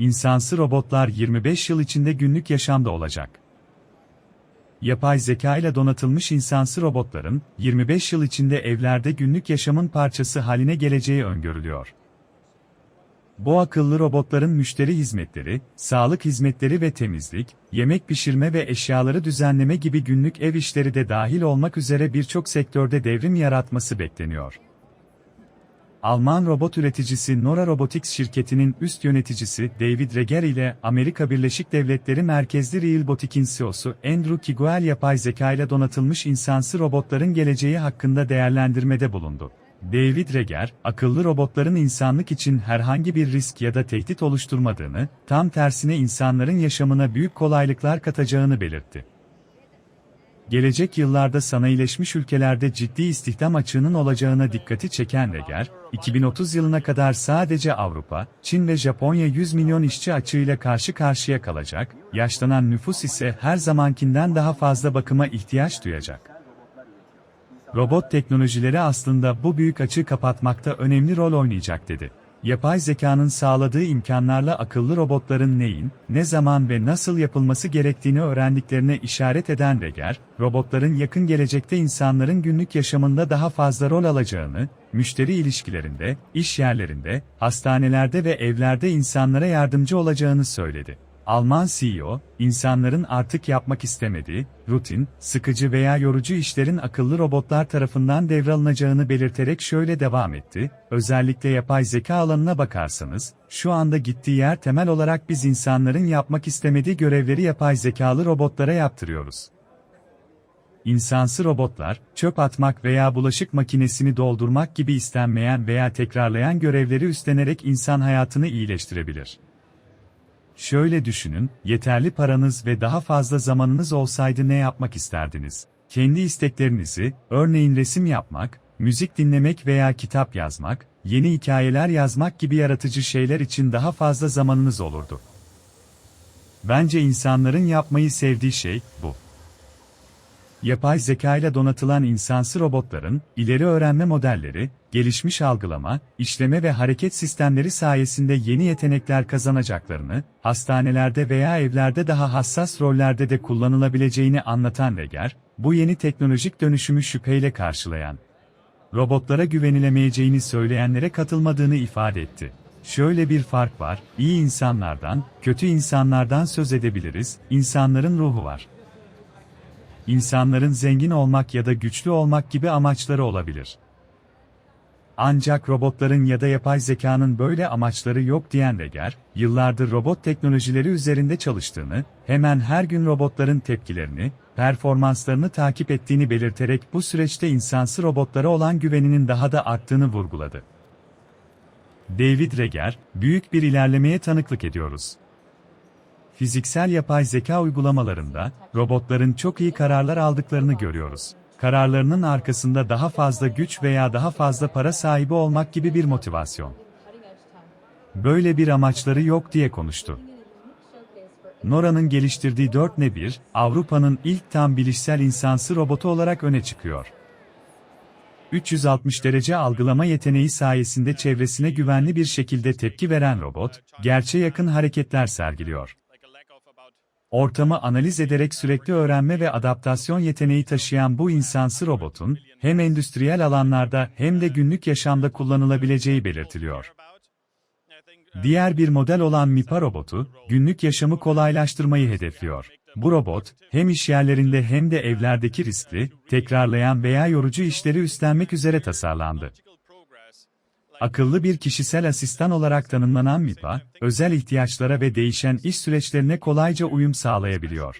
insansı robotlar 25 yıl içinde günlük yaşamda olacak. Yapay zeka ile donatılmış insansı robotların 25 yıl içinde evlerde günlük yaşamın parçası haline geleceği öngörülüyor. Bu akıllı robotların müşteri hizmetleri, sağlık hizmetleri ve temizlik, yemek pişirme ve eşyaları düzenleme gibi günlük ev işleri de dahil olmak üzere birçok sektörde devrim yaratması bekleniyor. Alman robot üreticisi Nora Robotics şirketinin üst yöneticisi David Reger ile Amerika Birleşik Devletleri merkezli Realbotic'in CEO'su Andrew Kiguel yapay zeka ile donatılmış insansı robotların geleceği hakkında değerlendirmede bulundu. David Reger, akıllı robotların insanlık için herhangi bir risk ya da tehdit oluşturmadığını, tam tersine insanların yaşamına büyük kolaylıklar katacağını belirtti. Gelecek yıllarda sanayileşmiş ülkelerde ciddi istihdam açığının olacağına dikkati çeken Reger, 2030 yılına kadar sadece Avrupa, Çin ve Japonya 100 milyon işçi açığıyla karşı karşıya kalacak, yaşlanan nüfus ise her zamankinden daha fazla bakıma ihtiyaç duyacak. Robot teknolojileri aslında bu büyük açığı kapatmakta önemli rol oynayacak dedi. Yapay zekanın sağladığı imkanlarla akıllı robotların neyin, ne zaman ve nasıl yapılması gerektiğini öğrendiklerine işaret eden Reger, robotların yakın gelecekte insanların günlük yaşamında daha fazla rol alacağını, müşteri ilişkilerinde, iş yerlerinde, hastanelerde ve evlerde insanlara yardımcı olacağını söyledi. Alman CEO, insanların artık yapmak istemediği, rutin, sıkıcı veya yorucu işlerin akıllı robotlar tarafından devralınacağını belirterek şöyle devam etti, özellikle yapay zeka alanına bakarsanız, şu anda gittiği yer temel olarak biz insanların yapmak istemediği görevleri yapay zekalı robotlara yaptırıyoruz. İnsansı robotlar, çöp atmak veya bulaşık makinesini doldurmak gibi istenmeyen veya tekrarlayan görevleri üstlenerek insan hayatını iyileştirebilir. Şöyle düşünün, yeterli paranız ve daha fazla zamanınız olsaydı ne yapmak isterdiniz? Kendi isteklerinizi, örneğin resim yapmak, müzik dinlemek veya kitap yazmak, yeni hikayeler yazmak gibi yaratıcı şeyler için daha fazla zamanınız olurdu. Bence insanların yapmayı sevdiği şey bu. Yapay zeka ile donatılan insansı robotların, ileri öğrenme modelleri, gelişmiş algılama, işleme ve hareket sistemleri sayesinde yeni yetenekler kazanacaklarını, hastanelerde veya evlerde daha hassas rollerde de kullanılabileceğini anlatan Reger, bu yeni teknolojik dönüşümü şüpheyle karşılayan, robotlara güvenilemeyeceğini söyleyenlere katılmadığını ifade etti. Şöyle bir fark var, iyi insanlardan, kötü insanlardan söz edebiliriz, insanların ruhu var. İnsanların zengin olmak ya da güçlü olmak gibi amaçları olabilir. Ancak robotların ya da yapay zekanın böyle amaçları yok diyen Reger, yıllardır robot teknolojileri üzerinde çalıştığını, hemen her gün robotların tepkilerini, performanslarını takip ettiğini belirterek bu süreçte insansı robotlara olan güveninin daha da arttığını vurguladı. David Reger, büyük bir ilerlemeye tanıklık ediyoruz. Fiziksel yapay zeka uygulamalarında, robotların çok iyi kararlar aldıklarını görüyoruz. Kararlarının arkasında daha fazla güç veya daha fazla para sahibi olmak gibi bir motivasyon. Böyle bir amaçları yok diye konuştu. Nora'nın geliştirdiği 4 ne 1, Avrupa'nın ilk tam bilişsel insansı robotu olarak öne çıkıyor. 360 derece algılama yeteneği sayesinde çevresine güvenli bir şekilde tepki veren robot, gerçe yakın hareketler sergiliyor. Ortamı analiz ederek sürekli öğrenme ve adaptasyon yeteneği taşıyan bu insansı robotun, hem endüstriyel alanlarda hem de günlük yaşamda kullanılabileceği belirtiliyor. Diğer bir model olan MIPA robotu, günlük yaşamı kolaylaştırmayı hedefliyor. Bu robot, hem iş yerlerinde hem de evlerdeki riskli, tekrarlayan veya yorucu işleri üstlenmek üzere tasarlandı. Akıllı bir kişisel asistan olarak tanımlanan MIPA, özel ihtiyaçlara ve değişen iş süreçlerine kolayca uyum sağlayabiliyor.